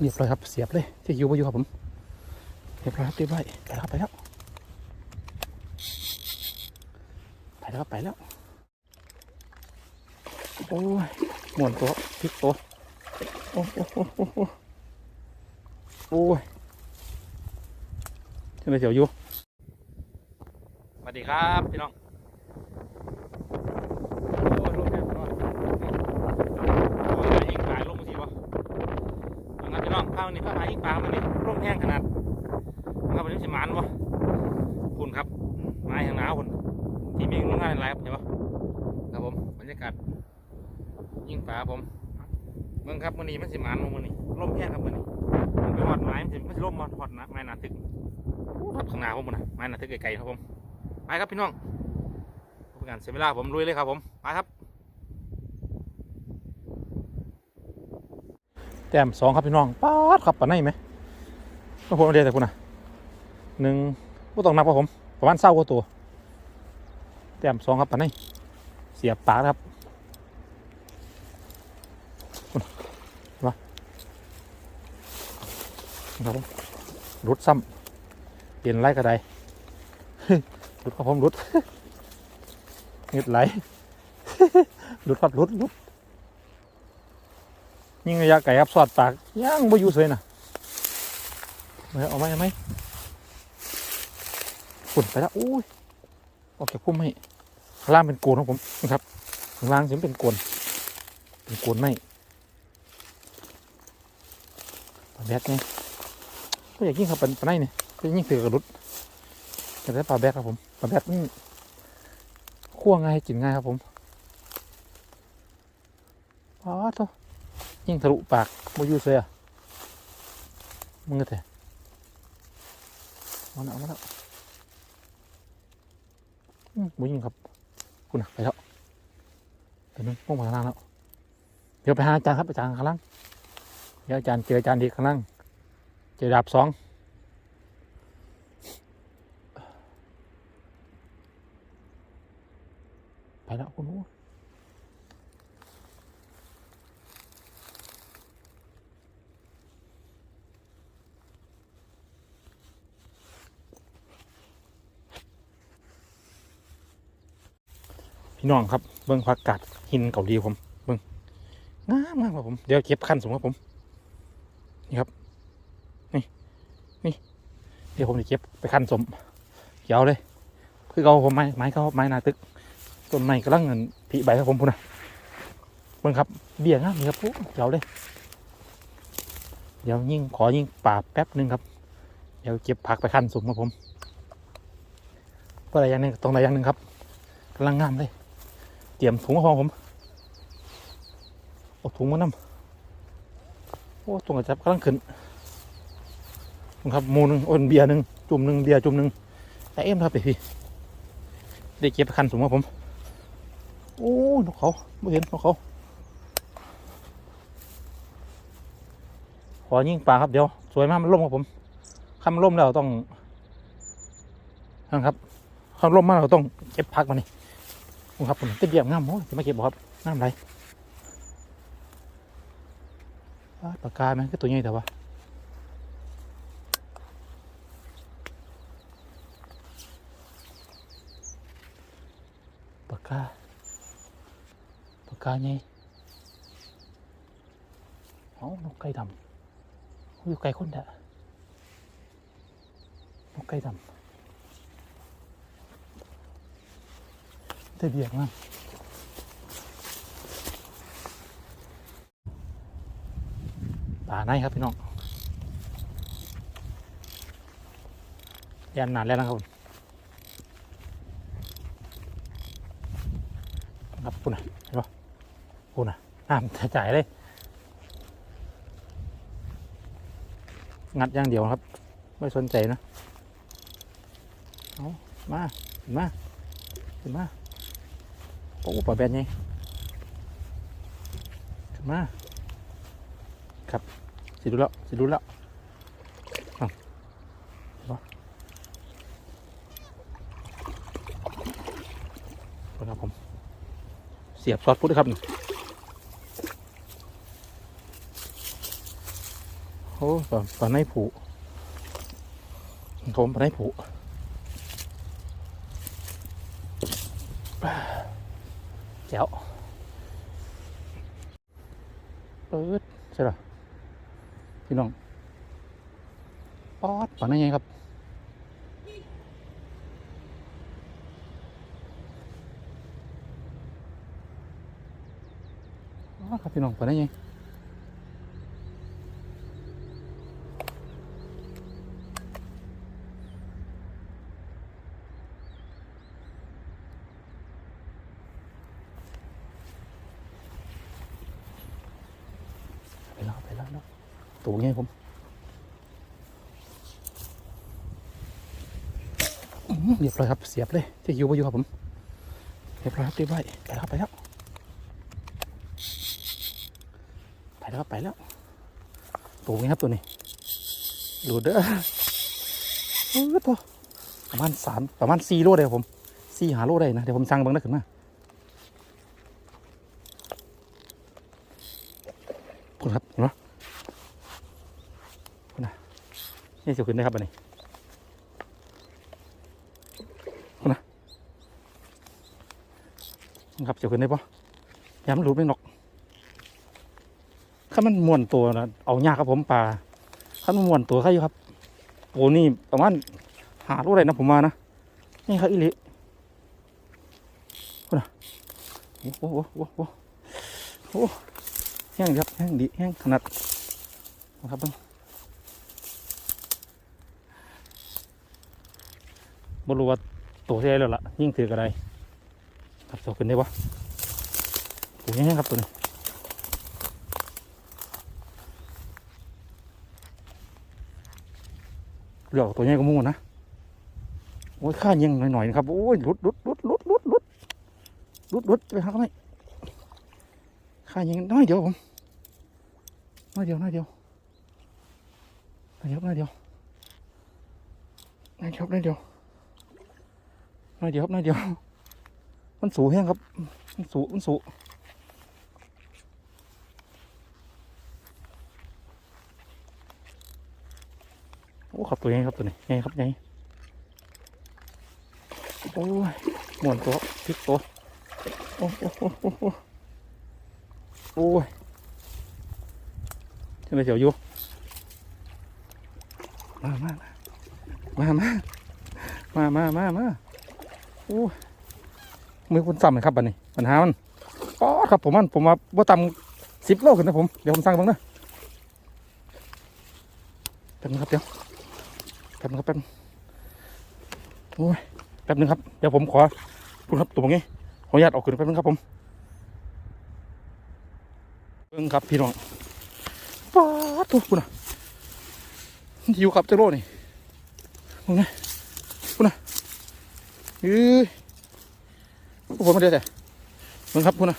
เรียบร้อยครับเสียบเลยจะอยู่ไปอยู่ครับผมเรียบร้อยครับเรียบร้อยไปแล้วไปแล้วไปแล้วไปแล้วโอ้ยหมุนตัวพลิกตัวโอ้โอ้โอ้โอ้โอ้โอ้ยจะไปเสียวอยู่สวัสดีครับพี่น้องโอ้ยลมแรงพี่น้องโอ้ยยิงขายลมมาสิวะ นะครับพี่น้องข้าวนี่ข้าหาอีกปลามันนี่ร่มแห้งขนาดนะครับวันนี้สิมันวะคุณครับไม้ทางหนาวคุณที่มีโรงงานอะไรครับเห็นปะครับผมบรรยากาศยิ่งปลาผมเมืองครับมันนี้มันสิมันมันนี่ร่มแห้งครับมันนี่มันไปหอดไม้มันสิมันสิร่มมาหอดนะไม้หนาทึกครับข้างหน้าผมมันนะไม้หนาทึกไกลๆครับผมไปครับพี่น้องเพื่อการเสียเวลาผมลุยเลยครับผมไปครับ แต้มสองครับพี่น้องป๊าดครับปานไหนไหมก็ผมเอาเดียวแต่คุณนะหนึ่งก็ต้องนับครับผม ประมาณเศร้ากว่าตัว แต้มสองครับปานไหนเสียบปากนะครับมาครับผมรุดซ้ำเปลี่ยนไล่กระไดรุดครับผมรุดเงืดไหลรุดครับรุดรุด ยิงระยะไกลครับสอดปากย่างบ่อยู่เสยนะเอาไหมเอาไหมฝุ่นไปแล้วอุ้ยออกจากพุ่มให้ล่างเป็นโกนของผมนะครับข้างล่างจะเป็นโกนเป็นโกนไหมปลาแบกไงก็อยากยิงครับปลาปลาไหนเนี่ยก็ยิงถือกระดุดแต่ได้ปลาแบกครับผมปลาแบกนี่คั่วง่ายกินง่ายครับผมอ๋อโต ยิ่งทะลุปากโมยูเซียมึงก็เถอะมาแล้วมาแล้วมบุยิงครับคุณนะไปแล้วไปนึงพวกมาข้างล่างแล้วเดี๋ยวไปหาอาจารย์ครับอาจารย์ข้างล่างเดี๋ยวอาจารย์เจออาจารย์ดีข้างล่างเจอดาบสองไปแล้วคุณรู้ พี่น้องครับเบิ้งผักกาดหินเกาหลีผมเบิ้งงามงามครับผมเดี๋ยวเก็บขั้นสมครับผมนี่ครับนี่นี่เดี๋ยวผมจะเก็บไปขั้นสมเกี่ยวเลย คือเขาผมไม้ไม้เขาไม้นาตึกต้นไม้กำลังเงินผีใบครับผมพูดนะเบิ้งครับเบี้ยงามนี่ครับปุ๊เกี่ยวเลยเดี๋ยวยิ่งขอยิ่งป่าแป๊บนึงครับ เดี๋ยวเก็บผักไปขั้นสมครับผมก็อะไรอย่างหนึงตรงไหนอย่างหนึ่งครับกำลังงามเลย เตรียมถุงของผมเอาถุงมานำโอ้ตรงกระจับกำลังขึ้นครับมูหนึ่งโอนเบียร์หนึ่งจุ่มหนึ่งเบียร์จุ่มหนึ่งแต่เอ็มครับไปพี่ได้เก็บคันถุงครับผม โอ้นกเขาไม่เห็นนกเขาขอยิงปลาครับเดี๋ยว สวยมากมันล่มครับผมคำล่มแล้วต้องนะครับคำล่มมากเราต้องเก็บพักมานี่ ครับผมเป็นเยี่ยมงามโอ้จะมาเก็บบ่ครับงามไรปากกาไหมก็ตัวใหญ่แต่ว่าปากกาปากกาใหญ่เอานกไก่ดำอยู่ไก่คนเด้อนกไก่ดำ แต่เบียกมากป่าในครับพี่น้องยันนานแล้วนะครับครับคุณนะเห็นปะคุณนะน้ำจ่ายเลยงัดอย่างเดียวครับ ไม่สนใจนะเอามา มาขึ้นมา โอ้ปลาแบนไงขึ้นมา ครับสิดูแล้วสิดูแล้วเอาเห็นปะครับผม เสียบซอสพุทธครับนี่อ้ปลาปลาในผูผมปลาในผู แจ๋วเปิดใช่หรอพี่น้องปอดปอดนั่นไงครับอ๋อครับพี่น้องปได้ยังไง แล้วไปแล้วนะตัวงผมเรียบร้อยครับเสียบเลยจะอยู่ไปอยู่ครับผมเรียบร้อยครับเรียบร้อยไปแล้วไปแล้วไปแล้วไปแล้วตัวนี้ครับตัวนี้ดูเด้อโอ้ยตัวประมาณสามประมาณสี่โลได้ครับผมสี่หาโลได้นะเดี๋ยวผมสั่งบังได้ขึ้นมาคุณครับเห็นไหมคุณนะ นี่จะขึ้นได้ครับอันนี้นะครับจะขึ้นได้ปะยามนรู้ไม่นกถ้ามันม้วนตัวนะเอายากครับผมปลาถ้ามันม้วนตัวใครอยู่ครับโอ้นี่ประมาณหาลูกอะไรนะผมมานะนี่ครับอิลิคุณนะโอ้โหโอ้โหโอ้โหแห้งครับแห้งดีแห้งขนาดนะครับเบิ่ง บรู้ว่าตัวที่ไหนแล้วล่ะยิ่งถือกระไดครับตัวขึ้นได้ปะโอ้ยแห้งครับตัวนี้เลือกตัวใหญ่ก็มูนะโอ้ยข้ายังหน่อยๆนะครับโอ้ยลุดลุดลุดลุดลุดลุดลุดลุดไปหาเขาไหมข้ายังน้อยเดียวผมน้อยเดียวน้อยเดียวน้อยเดียวน้อยเดียวน้อยเดียวน้อยเดียว น้อยเดียวครับน้อยเดียว มันสูงแห้งครับ มันสูงมันสูงโอ้ขับตัวใหญ่ครับตัวนี้ใหญ่ครับใหญ่โอ้ยหมวนตัวพลิกตัวโอ้โอ้โอ้โอ้โอ้โอ้ยจะไปเสียวอยู่มามามามามามามา มือคุณซ้ำเลยครับบันนี้ปัญหามันป๊อครับผมมันผมว่าว่าต่ำสิบโลขึ้นนะผมเดี๋ยวผมสั่งบ้างนะแป๊บนึงครับเดี๋ยวแป๊บนึงครับแป๊บนึงโอ้ยแป๊บนึงครับเดี๋ยวผมขอคุณครับตัวนี้ขออนุญาตออกขึ้นแป๊บนึงครับผมเพิ่งครับพี่น้องป้าดตัวคุณอะอยู่ครับเจ้าโลนี่ตรงนี้ เอ้ยผมไม่ได้แต่เพิ่งครับคุณอะ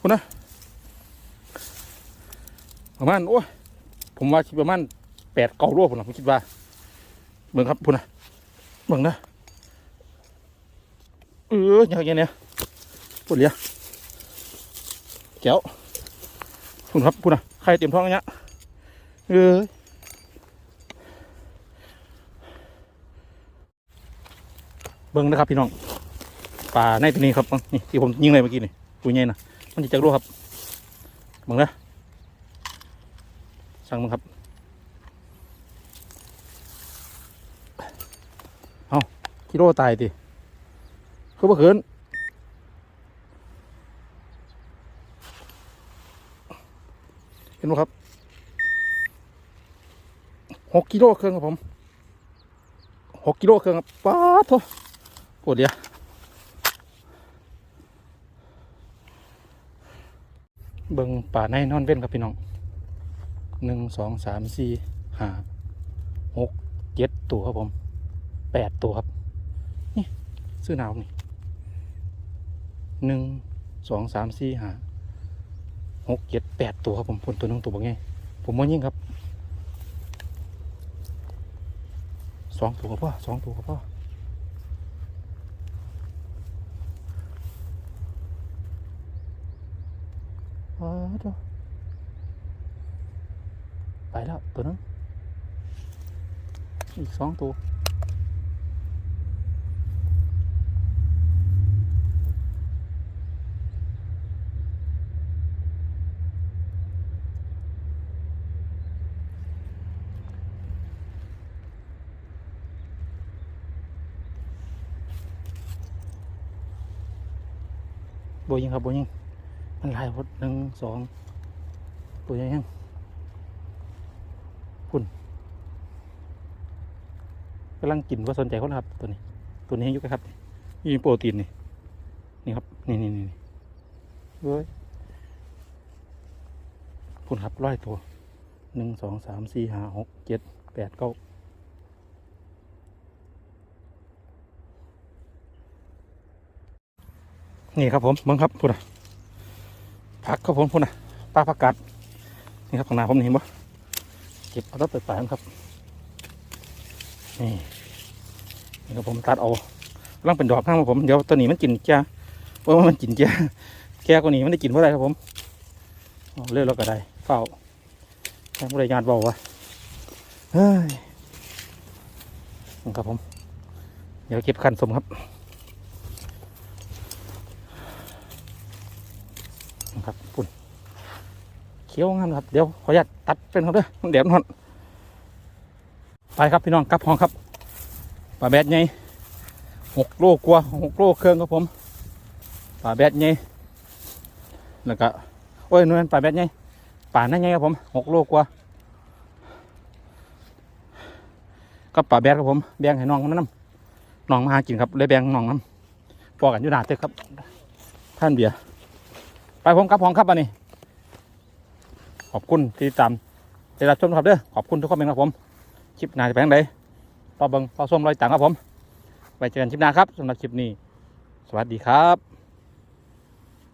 คุณอะประมาณโอ้ยผมว่าคิดประมาณแปดเก้าโลผมนะผมคิดว่าเบิ่งครับพุ่นนะเบิ่งนะเอออย่างเงี้ยเนี่ยพุ่นเลียแก้วพุ่นครับพุ่นนะใครเตรียมท้องอย่างเงี้ยเออ เบิ่งนะครับพี่น้องปลาในตัวนี้ครับนี่ที่ผมยิงเลยเมื่อกี้นี่ตัวใหญ่นะมันจะจักโลครับเบิ่งนะสั่งมึงครับกิโลตายติคือบ่เขินเห็นไหมครับหกกิโลเครื่องครับผมหกกิโลเครื่องครับป้าด โถปวดเดียเบิงป่าในนอนเว้นครับพี่น้องหนึ่งสองสามสี่ห้าหกเจ็ดตัวครับผมแปดตัวครับเสื้อหนาวนี่หนึ่งสองสามสี่ห้าหกเจ็ดแปดตัวครับผมผลตัวหนึงตัวบ่ไงผมว่ายิ่งครับสองตัวกับพ่อสองตัวกับพ่อ อ๋อเจ้าไปแล้วตัวนึงอีกสองตัวโบยิงครับโบยิง มันลายพดหนึ่งสองตัวใหญ่ยังคุณกำลังกินว่าสนใจเขาครับตัวนี้ ตัวนี้ยุกครับมีโปรตีนนี่นี่ครับนี่นี่นี่เฮ้ยคุณครับร้อยตัวหนึ่งสองสามสี่ห้าหกเจ็ดแปดเก้านี่ครับผมเบิ้งครับพูดนะ ผักครับผมพูดนะปลาผักกาดนี่ครับข้างหน้าผมเห็นบ่เก็บเอาแล้วไปปลายมันครับนี่นี่ครับผมตัดเอากำลังเป็นดอกข้างครับผมเดี๋ยวตัวนี้มันกินแก่เพราะว่ามันกินแก่แก่กว่านี้มันได้กินเมื่อไรครับผมเลือกแล้วก็ได้เฝ้าแค่บริยานบอกว่าเฮ้ยนี่ครับผม เดี๋ยวเก็บคันสมครับ นะครับปุ่นเขียวงามครับเดี๋ยวขออนุญาตตัดเป็นครับเด้อเดี๋ยวมันไปครับพี่น้องกลับห้องครับปลาแบดไงหกโลกว่าหกโลเครื่องครับผมปลาแบดไงแล้วก็โอ้ยนู่นปลาแบดไงป่านั่นไงครับผมหกโลกว่าก็ปลาแบดครับผมแบ่งให้น้องมันน้ำน้องมาหากินครับเลยแบ่งน้องน้ำปอกันอยู่หนาเตึกครับท่านเบียร์ ไปผมครับของครับอันนี้ ขอบคุณที่ตามได้รับชมครับเด้อขอบคุณทุกคนเป็นครับผมคลิปหน้าจะไปทางใดต่อเบิงต่อส้มรอยต่างครับผมไปเจอกันคลิปหน้าครับสำหรับคลิปนี้ สวัสดีครับ